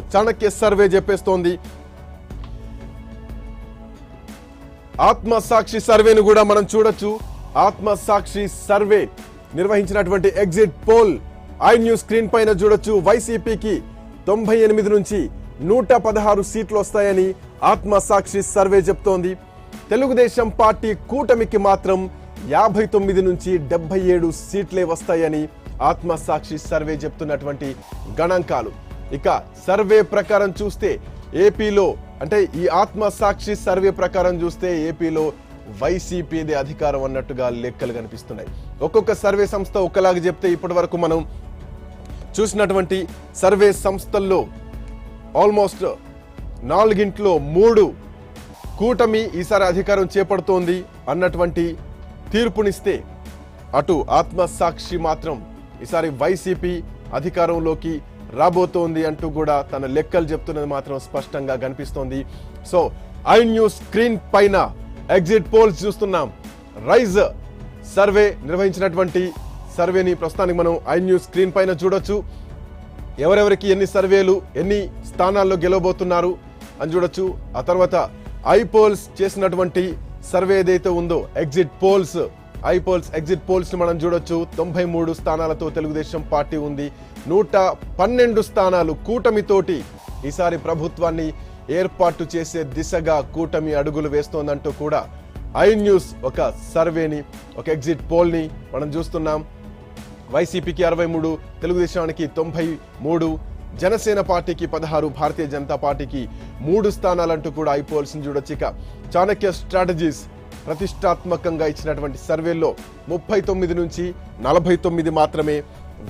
Chanakya survey చెప్పేస్తోంది. ఆత్మ సాక్షి సర్వేను కూడా మనం చూడొచ్చు. ఆత్మ సాక్షి సర్వే నిర్వహించినటువంటి exit poll I news screen పైన చూడొచ్చు. వైసీపీకి తొంభై ఎనిమిది నుంచి నూట పదహారు సీట్లు వస్తాయని ఆత్మ సాక్షి సర్వే చెప్తోంది. తెలుగుదేశం పార్టీ కూటమికి మాత్రం యాభై తొమ్మిది నుంచి డెబ్బై ఏడు సీట్లే వస్తాయని ఆత్మ సాక్షి సర్వే చెప్తున్నటువంటి గణాంకాలు. ఇక సర్వే ప్రకారం చూస్తే ఏపీలో అంటే ఈ ఆత్మ సాక్షి సర్వే ప్రకారం చూస్తే ఏపీలో వైసీపీదే అధికారం అన్నట్టుగా లెక్కలు కనిపిస్తున్నాయి. ఒక్కొక్క సర్వే సంస్థ ఒకలాగా చెప్తే ఇప్పటి వరకు మనం చూసినటువంటి సర్వే సంస్థల్లో ఆల్మోస్ట్ నాలుగింట్లో మూడు కూటమి ఈసారి అధికారం చేపడుతోంది అన్నటువంటి తీర్పునిస్తే అటు ఆత్మసాక్షి మాత్రం ఈసారి వైసీపీ అధికారంలోకి రాబోతోంది అంటూ కూడా తన లెక్కలు చెప్తున్నది మాత్రం స్పష్టంగా కనిపిస్తోంది. సో ఐ న్యూస్ స్క్రీన్ పైన ఎగ్జిట్ పోల్స్ చూస్తున్నాం. రైజ్ సర్వే నిర్వహించినటువంటి సర్వేని ప్రస్తుతానికి మనం ఐ న్యూస్ స్క్రీన్ పైన చూడొచ్చు. ఎవరెవరికి ఎన్ని సర్వేలు ఎన్ని స్థానాల్లో గెలవబోతున్నారు అని చూడొచ్చు. ఆ తర్వాత ఐ పోల్స్ చేసినటువంటి సర్వే ఏదైతే ఉందో exit polls I polls exit polls మనం చూడొచ్చు. తొంభై మూడు స్థానాలతో తెలుగుదేశం పార్టీ ఉంది. నూట పన్నెండు స్థానాలు కూటమితోటి ఈసారి ప్రభుత్వాన్ని ఏర్పాటు చేసే దిశగా కూటమి అడుగులు వేస్తోందంటూ కూడా ఐ న్యూస్ ఒక సర్వేని ఒక ఎగ్జిట్ పోల్ని మనం చూస్తున్నాం. వైసీపీకి అరవై మూడు తెలుగుదేశానికి తొంభై మూడు జనసేన పార్టీకి పదహారు భారతీయ జనతా పార్టీకి మూడు స్థానాలంటూ కూడా ఐపోల్స్ చూడొచ్చు. ఇక చాణక్య స్ట్రాటజీస్ ప్రతిష్టాత్మకంగా ఇచ్చినటువంటి సర్వేల్లో ముప్పై తొమ్మిది నుంచి నలభై తొమ్మిది మాత్రమే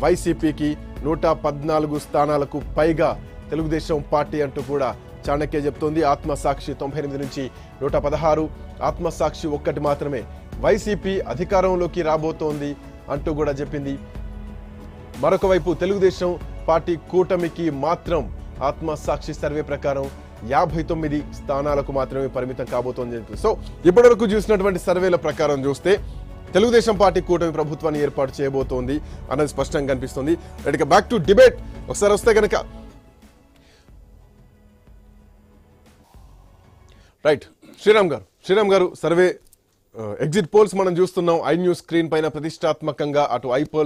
వైసీపీకి నూట పద్నాలుగు స్థానాలకు పైగా తెలుగుదేశం పార్టీ అంటూ కూడా చాణక్య చెప్తోంది. ఆత్మసాక్షి తొంభై ఎనిమిది నుంచి నూట పదహారు ఆత్మసాక్షి ఒక్కటి మాత్రమే వైసీపీ అధికారంలోకి రాబోతోంది అంటూ కూడా చెప్పింది. మరొక వైపు తెలుగుదేశం పార్టీ కూటమికి మాత్రం ఆత్మసాక్షి సర్వే ప్రకారం యాభై తొమ్మిది స్థానాలకు మాత్రమే పరిమితం కాబోతోంది అని సో ఇప్పటివరకు చూసినటువంటి సర్వేల ప్రకారం చూస్తే తెలుగుదేశం పార్టీ కూటమి ప్రభుత్వాన్ని ఏర్పాటు చేయబోతోంది అన్నది స్పష్టంగా కనిపిస్తుంది. రెడ్ ఇక బ్యాక్ టు డిబేట్ ఒకసారి వస్తే కనుక రైట్ శ్రీరామ్ గారు. శ్రీరామ్ గారు సర్వే uh, ఎగ్జిట్ పోల్స్ మనం చూస్తున్నాం. ఐ న్యూస్ స్క్రీన్ పైన ప్రతిష్టాత్మకంగా అటు ఐ పోల్స్